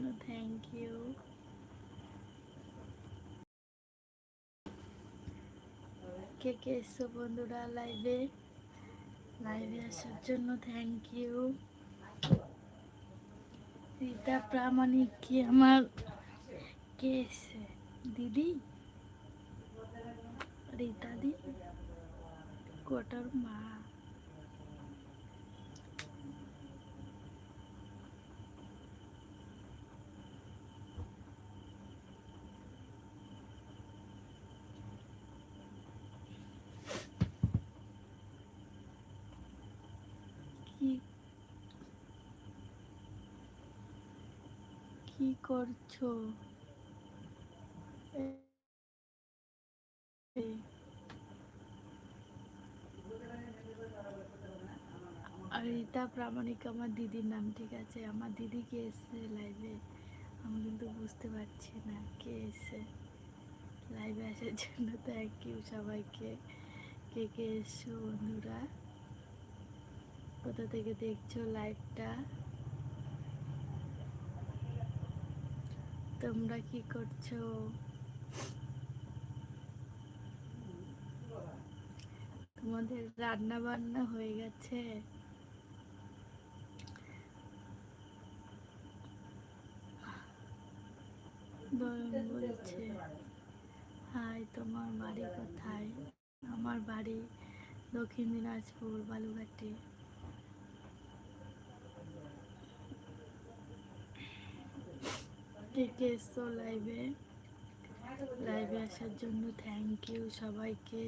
Thank you কে কে এসছো বন্ধুরা লাইভে লাইভে আসার জন্য থ্যাংক ইউ রীতা, প্রামাণিক কি আমার? কে এসছে? দিদি? রীতা দি? কোটার মা। কি কি করছ? রীতা, প্রামাণিক আমার দিদির নাম, ঠিক আছে? আমার দিদি কে এসছে লাইভে আমি কিন্তু বুঝতে পারছি না কে এসছে। লাইভে আসার জন্য থ্যাংক ইউ সবাইকে। কে কে এসছো বন্ধুরা? কোথা থেকে দেখছ লাইভটা তোমরা কি করছ? তোমাদের রান্না বান্না হয়ে গেছে? বলছে হাই তোমার বাড়ি কোথায়? আমার বাড়ি দক্ষিণ দিনাজপুর বালুঘাটে কে কে এসছো লাইভে লাইভে আসার জন্য থ্যাংক ইউ সবাইকে।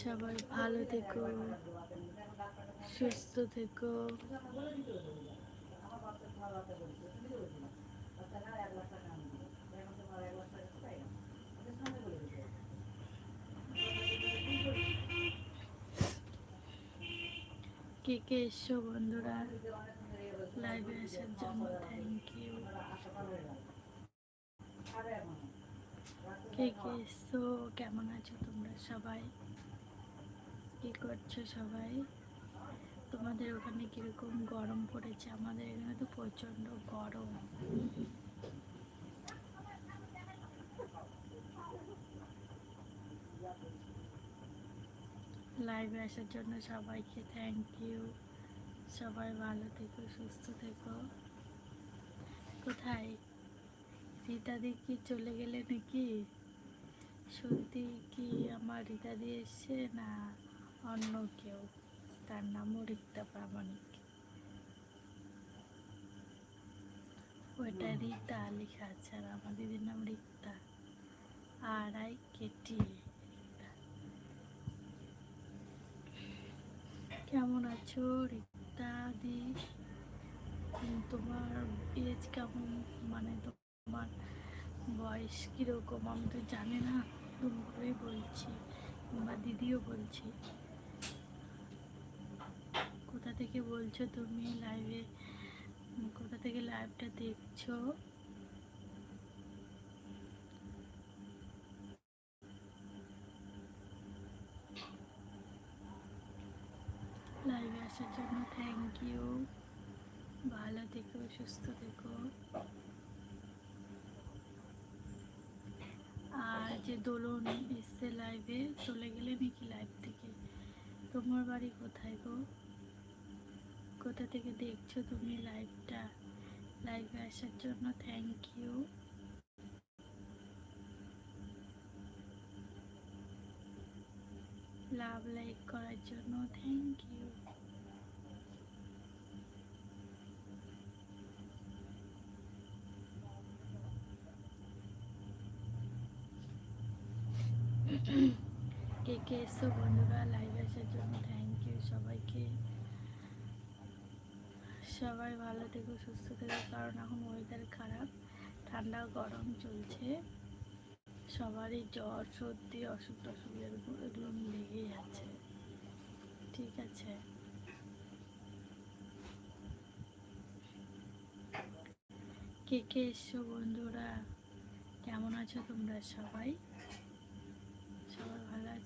সবাই ভালো থেকো, সুস্থ থেকো। কে কে এসছো বন্ধুরা? লাইভে আসার জন্য থ্যাংক ইউ কে কে এসছো? কেমন আছো তোমরা সবাই? কি করছ সবাই? তোমাদের ওখানে কীরকম গরম পড়েছে? আমাদের এখানে তো প্রচণ্ড গরম। লাইভে আসার জন্য সবাইকে থ্যাংক ইউ সবাই ভালো থেকো, সুস্থ থেকো। কোথায়? রীতাদি কি চলে গেলে নাকি? সত্যি কি আমার রীতাদি এসছে না অন্য কেউ? তার নামও রিক্তা প্রামাণিক। ওইটা রীতা লেখা আছে আর আমার দিদির নাম রিক্তা। আর আই কেটি কেমন আছো? রিক্তা দি তোমার এজ কেমন? মানে তোমার বয়স কীরকম? আমি তো জানি না। তুমি করেই বলছি বা দিদিও বলছি। কোথা থেকে বলছো তুমি লাইভে কোথা থেকে লাইভটা দেখছ? আসার জন্য থ্যাংক ইউ ভালো থেকো, সুস্থ থেকো। আর যে দোলন এসছে লাইভে চলে গেলে নাকি লাইভ থেকে। তোমার বাড়ি কোথায় গো? কোথা থেকে দেখছ তুমি লাইভটা লাইভে আসার জন্য থ্যাংক ইউ লাভ লাইক করার জন্য থ্যাংক ইউ কে কে এসছো বন্ধুরা লাইভ আসার জন্য থ্যাংক ইউ সবাইকে। সবাই ভালো থেকো, সুস্থ থেকো, কারণ এখন ওয়েদার খারাপ ঠান্ডা গরম চলছে। সবারই জ্বর, সর্দি, অসুখ টসুখ এগুলো লেগেই আছে। ঠিক আছে। কে কে এসছো বন্ধুরা? কেমন আছো তোমরা সবাই?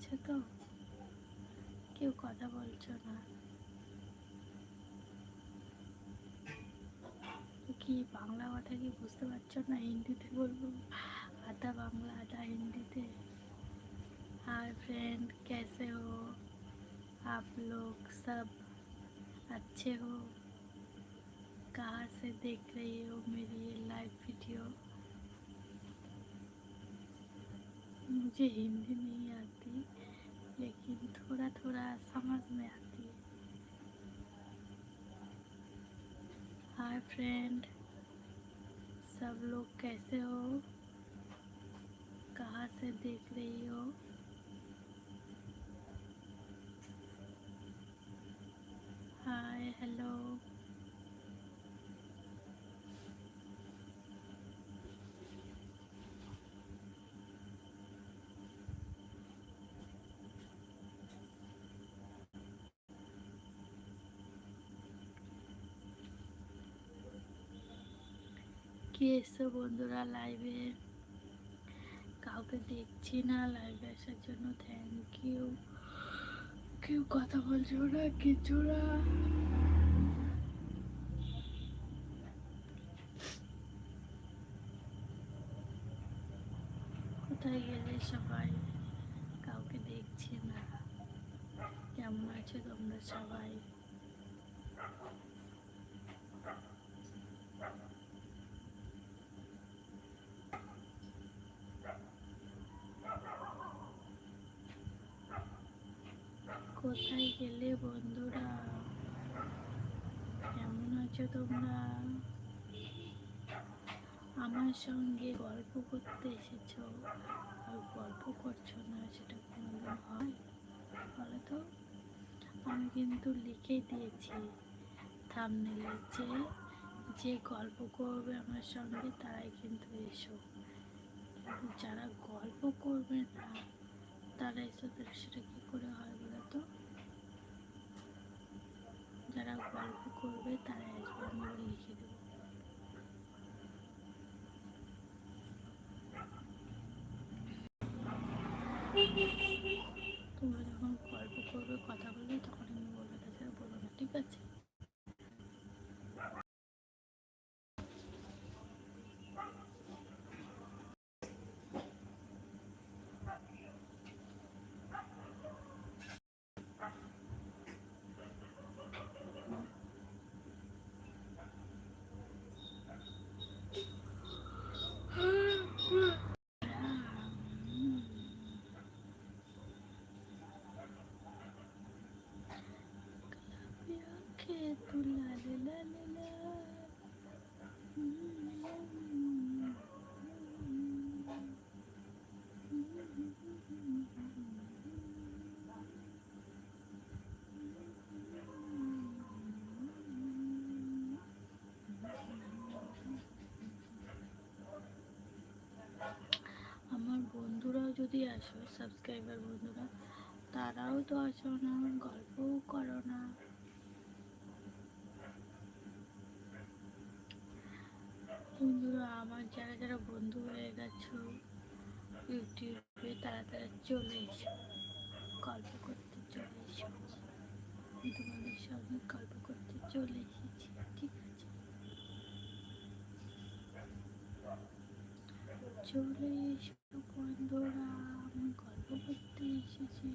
সবাই ভালো আছে তো কেউ কথা বলছো না কি বাংলা কথা কি বুঝতে পারছো না হিন্দিতে বলবো আধা বাংলা আধা হিন্দিতে हाय फ्रेंड कैसे हो आप लोग सब अच्छे हो कहाँ से देख रही हो मेरी ये लाइव वीडियो मुझे हिंदी नहीं आती, लेकिन थोड़ा थोड़ा समझ में आती है। हाय फ्रेंड सब लोग कैसे हो? কি এসছো বন্ধুরা লাইভে কাউকে দেখছি না লাইভে আসার জন্য থ্যাংক ইউ কেউ কথা বলছো না, কিছু না। কোথায় গেলে সবাই? কাউকে দেখছি না। কেমন আছো তোমরা সবাই? কোথায় গেলে বন্ধুরা? কেমন আছো তোমরা? আমার সঙ্গে গল্প করতে এসেছ। আর গল্প করছ না, সেটা কোনোদিন হয়? বলো তো আমি কিন্তু লিখে দিয়েছি থামনেলে যে যে গল্প করবে আমার সঙ্গে, তারাই কিন্তু এসো। যারা গল্প করবে না, তারা এসে তাহলে সেটা কী করে হয় বলো তো যারা গল্প তারা আসবে আমি লিখে দেবো তোমরা যখন গল্প করবে, কথা বলবে, তখন আমি বলব তাছাড়া বলব না। ঠিক আছে? যদি আসো সাবস্ক্রাইবার বন্ধুরা তারাও তো আসো না গল্পও করো না। বন্ধুরা, আমার যারা যারা বন্ধু হয়ে গেছো, ইউটিউবে তারা তারা চলে এসো, গল্প করতে চলে এসো। তোমাদের সঙ্গে গল্প করতে চলে এসেছি, ঠিক আছে? চলে এসো বন্ধুরা, আমি গল্প করতে এসেছি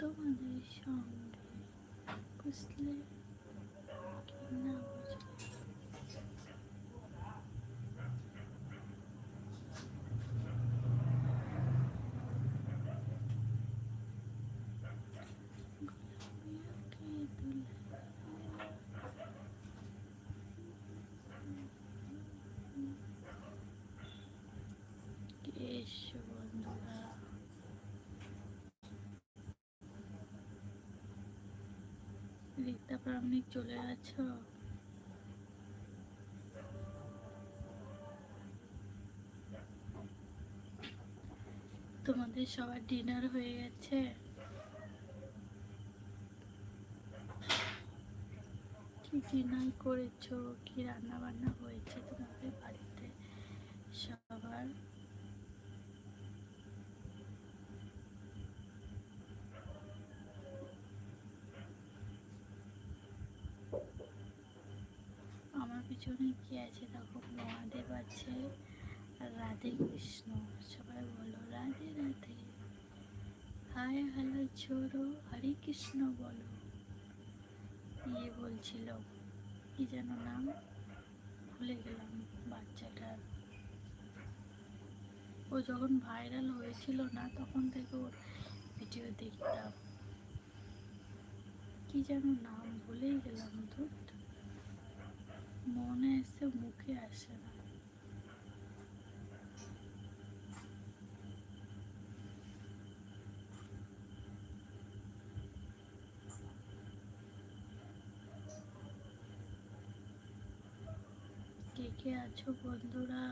তোমাদের সঙ্গে। বুঝলে কি না বুঝলে এসো বন্ধুরা রিক্তা প্রামাণিক চলে আছো তোমাদের সবার ডিনার হয়ে গেছে। কি ডিনার করেছ, কি রান্না বান্না হয়েছে তোমাদের বাড়িতে? সবার আমার পিছনে কি আছে দেখো? মহাদেব আছে, রাধে কৃষ্ণ, সবাই বলো, রাধে রাধে। হাই হ্যালো ছোড়ো হরে কৃষ্ণ বলো। ইয়ে বলছিল, কি যেন নাম? ভুলে গেলাম বাচ্চাটার। ও যখন ভাইরাল হয়েছিল না, তখন থেকে ওর ভিডিও দেখতাম। কি যেন নাম, ভুলেই গেলাম ধুর মনে এসে মুখে আসে না। কে কে আছো বন্ধুরা?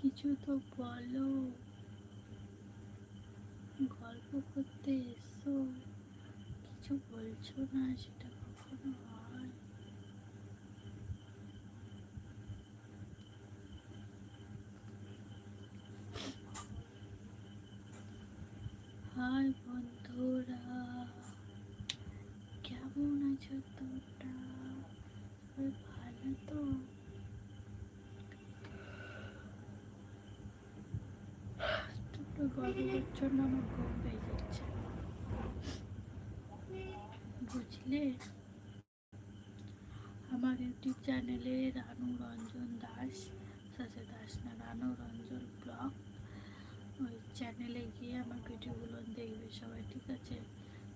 কিছু তো বলো। গল্প করতে এসো। কিছু বলছো না সেটা কখনো হয় হাই বন্ধুরা কেমন ভালো তো আমার রানু রঞ্জন দাস দাস না ব্লগ। ওই চ্যানেলে গিয়ে আমার ভিডিওগুলো দেখবে সবাই, ঠিক আছে?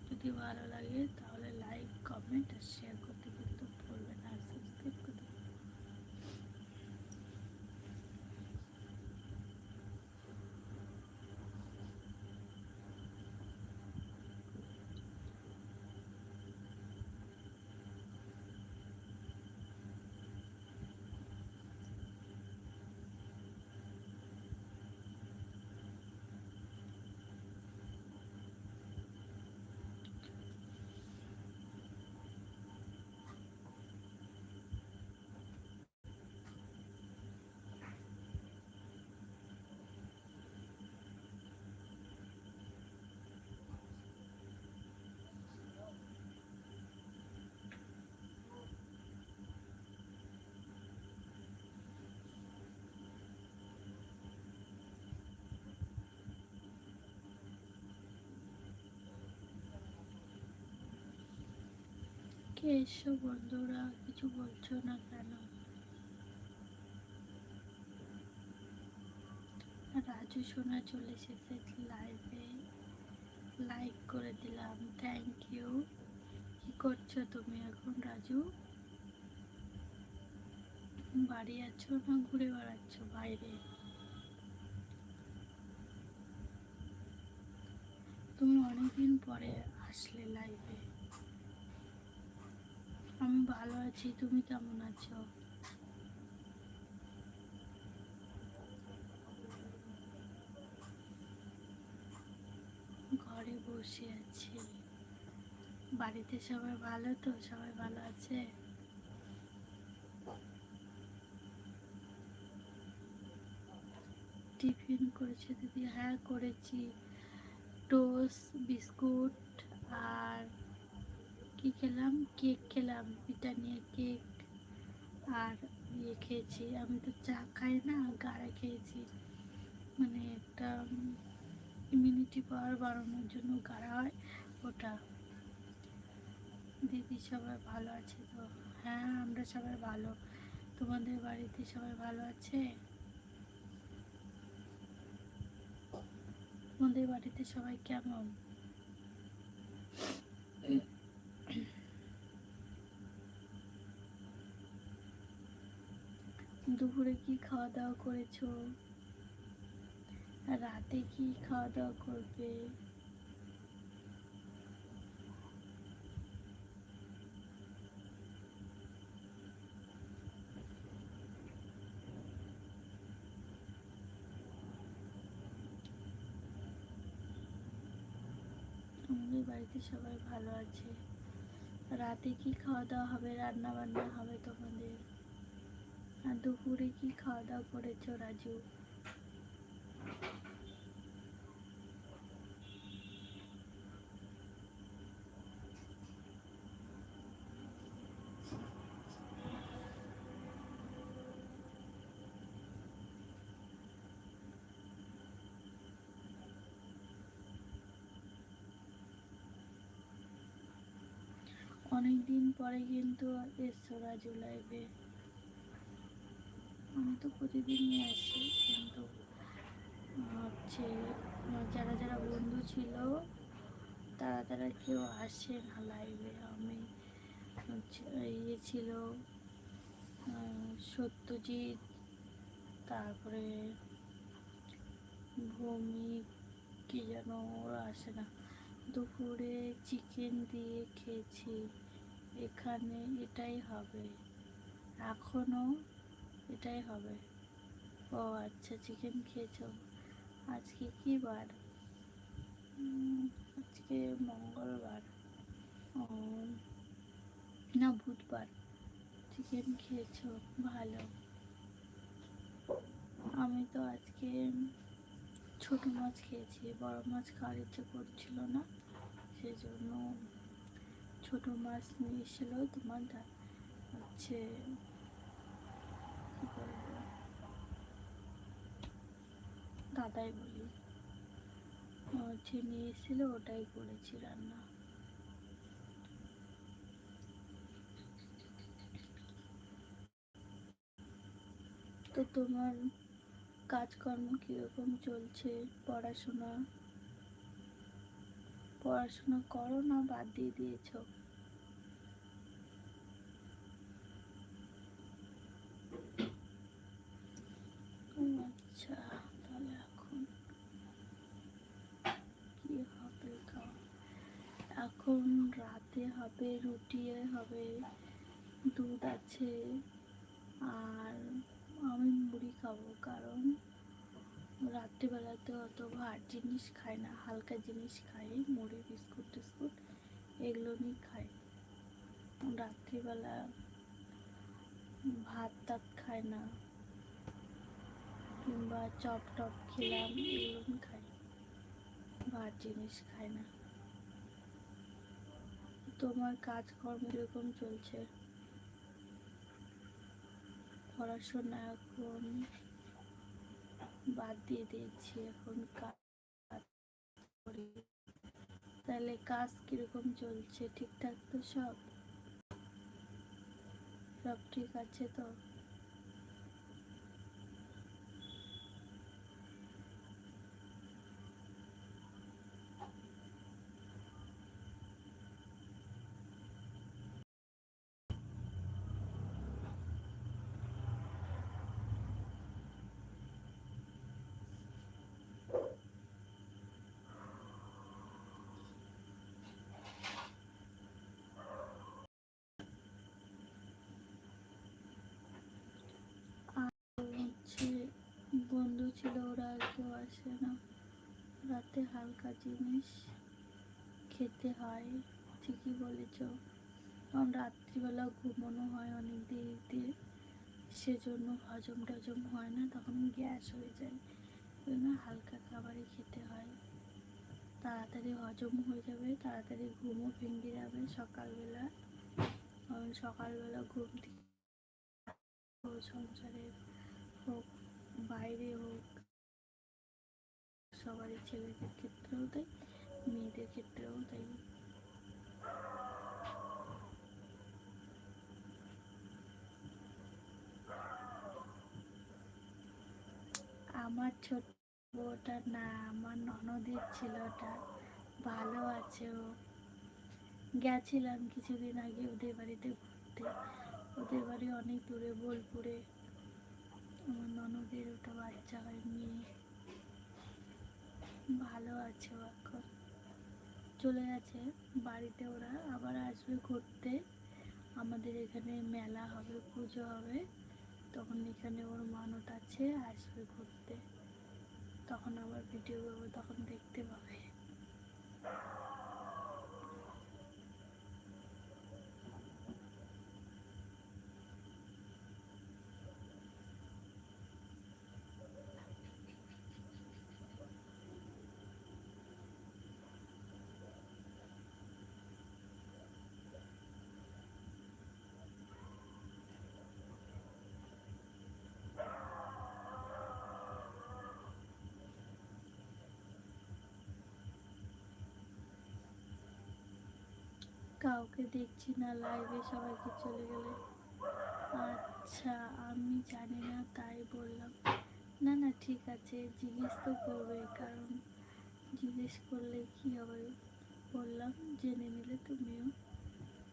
যদি ভালো লাগে তাহলে কমেন্ট আর শেয়ার করতে কিন্তু ভুলবে না আর সাবস্ক্রাইব করতে কে এসো বন্ধুরা, কিছু বলছো না কেন? রাজু সোনা চলে এসেছে লাইভে লাইক করে দিলাম থ্যাংক ইউ কি করছ তুমি এখন রাজু? বাড়ি আছো না ঘুরে বেড়াচ্ছ বাইরে? তুমি অনেকদিন পরে আসলে লাইভে আমি ভালো আছি, তুমি কেমন আছো? ঘরে বসে আছি। বাড়িতে সবাই ভালো তো? সবাই ভালো আছে? টিফিন করেছে দিদি? হ্যাঁ করেছি। টোস্ট, বিস্কুট আর কি খেলাম? কেক খেলাম ব্রিটানিয়া কেক আর ইয়ে খেয়েছি। আমি তো চা খাই না গাড়া খেয়েছি। মানে একটা ইমিউনিটি পাওয়ার বাড়ানোর জন্য গাড়া হয় ওটা। দিদি সবাই ভালো আছে তো? হ্যাঁ আমরা সবাই ভালো। তোমাদের বাড়িতে সবাই ভালো আছে? তোমাদের বাড়িতে সবাই কেমন? দুপুরে কি খাওয়া দাওয়া করেছ রাতে কি খাওয়া দাওয়া করবে? আমাদের বাড়িতে সবাই ভালো আছে। রাতে কি খাওয়া দাওয়া হবে রান্না বান্না হবে তোমাদের? আর দুপুরে কি খাওয়া দাওয়া করেছ রাজু? অনেকদিন পরে কিন্তু এসছো রাজু লাইভে তো প্রতিদিনই আসি। কিন্তু হচ্ছে যারা যারা বন্ধু ছিল, তারা তারা কেউ আসে না লাইভে আমি ইয়ে ছিল সত্যজিৎ, তারপরে ভূমি কি যেন, ওরা আসে না। দুপুরে চিকেন দিয়ে খেয়েছি। এখানে এটাই হবে। এখনও এটাই হবে। ও আচ্ছা চিকেন খেয়েছো। আজকে কি বার? আজকে মঙ্গলবার। না, বুধবার। চিকেন খেয়েছো, ভালো। আমি তো আজকে ছোট মাছ খেয়েছি, বড় মাছ খাওয়ার ইচ্ছে করছিল না। সেজন্য ছোট মাছ নিয়ে এসেছিল তোমার হচ্ছে দাদাই বলি নিয়ে এসেছিল, ওটাই করেছি রান্না। তো তোমার কাজকর্ম কীরকম চলছে? পড়াশোনা? পড়াশোনা করো না, বাদ দিয়ে দিয়েছ ও আচ্ছা তাহলে এখন কি হবে খাওয়া এখন রাতে হবে, রুটি হবে, দুধ আছে আর আমি মুড়ি খাব কারণ রাত্রিবেলাতে অত ভার জিনিস খাই না, হালকা জিনিস খাই, মুড়ি, বিস্কুট টিস্কুট এগুলো নিয়ে খাই। রাত্রিবেলা ভাত টাত খাই না কিংবা চপ টপ খেলাম এগুলো খাই, ভার জিনিস খাই না। তোমার কাজকর্ম এরকম চলছে। পড়াশোনা এখন বাদ দিয়ে দিয়েছি, এখন কাজ করি। তাহলে কাজ কীরকম চলছে? ঠিকঠাক তো সব? সব ঠিক আছে তো? বন্ধু ছিল, ওরা আর কেউ আসে না। রাতে হালকা জিনিস খেতে হয়, ঠিকই বলেছ। কারণ রাত্রিবেলা ঘুমানো হয় অনেক দেরিতে, সেজন্য হজম টজম হয় না, তখন গ্যাস হয়ে যায়। জন্য হালকা খাবারই খেতে হয়। তাড়াতাড়ি হজম হয়ে যাবে, তাড়াতাড়ি ঘুমও ভেঙে যাবে সকালবেলা। সকালবেলা ঘুম থেকে ও সংসারে হোক, বাইরে হোক, সবারই ছেলেদের ক্ষেত্রেও তাই, মেয়েদের ক্ষেত্রেও তাই। আমার ছোট বউটা না, আমার ননদের ছিল ওটা ভালো আছে ও। গেছিলাম কিছুদিন আগে ওদের বাড়িতে ঘুরতে। ওদের বাড়ি অনেক দূরে, বোলপুরে। আমার ননদের ওটা বাচ্চা হয়, মেয়ে। ভালো আছে এখন। চলে গেছে বাড়িতে ওরা। আবার আসবে ঘুরতে। আমাদের এখানে মেলা হবে, পুজো হবে। তখন এখানে ওর মানত আছে, আসবে ঘুরতে। তখন আবার ভিডিও করব, তখন দেখতে পাবে। কাউকে দেখছি না লাইভে সবাইকে চলে গেলে। আচ্ছা আমি জানি না, তাই বললাম। না না, ঠিক আছে, জিজ্ঞেস তো করবে, কারণ জিজ্ঞেস করলে কি হবে বললাম, জেনে নিলে তুমিও।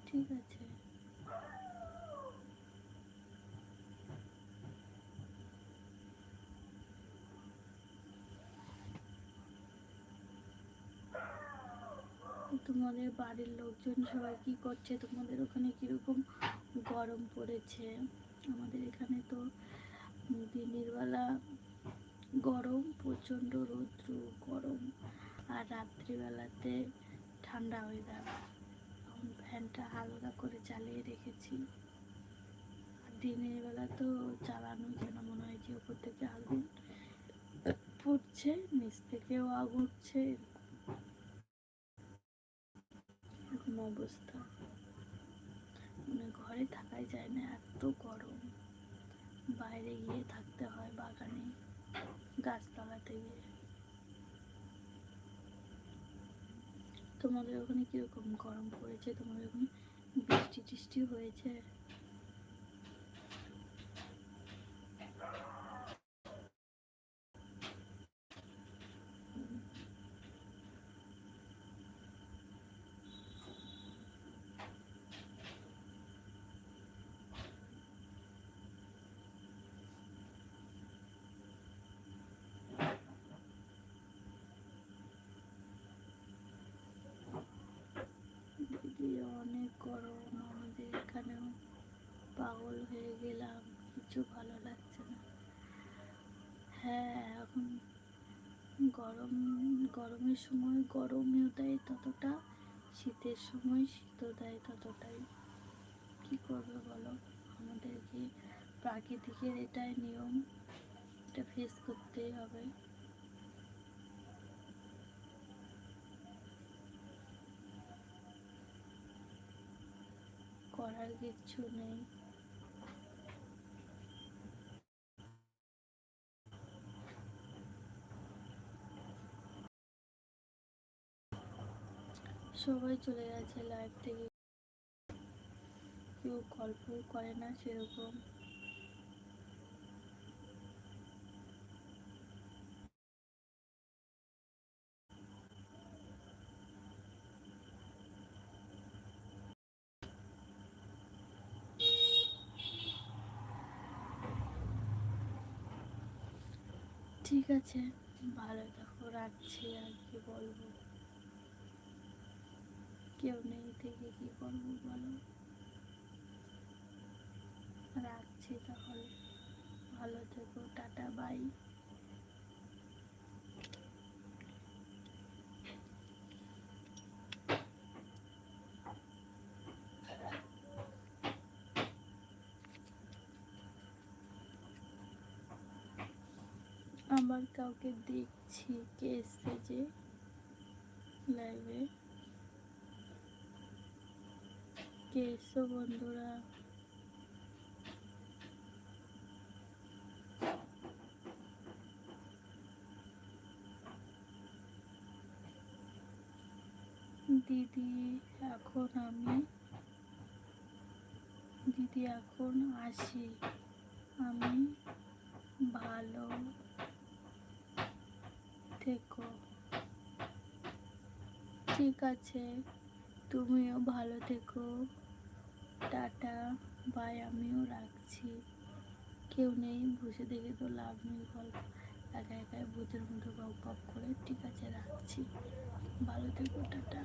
ঠিক আছে। তোমাদের বাড়ির লোকজন সবাই কি করছে? তোমাদের ওখানে কীরকম গরম পড়েছে? আমাদের এখানে তো দিনের বেলা গরম, প্রচণ্ড রৌদ্র, গরম। আর রাত্রিবেলাতে ঠান্ডা ওয়েদার এখন ফ্যানটা হালকা করে চালিয়ে রেখেছি। আর দিনের বেলা তো চালানো যেন মনে হয় যে উপর থেকে আগুন ফুটছে, নিচ থেকেও আগুন উঠছে। অবস্থা। মানে ঘরে থাকাই যায় না, এত গরম। বাইরে গিয়ে থাকতে হয় বাগানে, গাছতলাতে গিয়ে। তোমাদের ওখানে কীরকম গরম পড়েছে? তোমাদের ওখানে বৃষ্টি টিষ্টি হয়েছে? কিছু ভালো লাগছে না। হ্যাঁ এখন গরম, গরমের সময় গরমও দেয় ততটা, শীতের সময় শীতও দেয় ততটাই। কি করবে বলো? আমাদেরকে প্রাকৃতিকের এটাই নিয়ম, এটা ফেস করতেই হবে। করার কিচ্ছু নেই। সবাই চলে গেছে লাইভ থেকে। কেউ গল্প করে না সেরকম। ঠিক আছে, ভালো থাকো, রাখছি আর কি বলব। কেউ নেই থেকে কি করব বলো? রাখছি তাহলে। ভালো থেকো, টাটা, বাই। আবার কাউকে দেখছি কে এসছে যে লাইভে কে এসছো বন্ধুরা? দিদি, এখন আমি দিদি, এখন আসি। আমি ভালো থেকো। ঠিক আছে, তুমিও ভালো থেকো। টাটা, বাই, আমিও রাখছি। কেউ নেই, বসে দেখে তো লাভ নেই গল্প। একা একাই ভূতের মতো গপ করে, ঠিক আছে, রাখছি। ভালো থেকো, টাটা।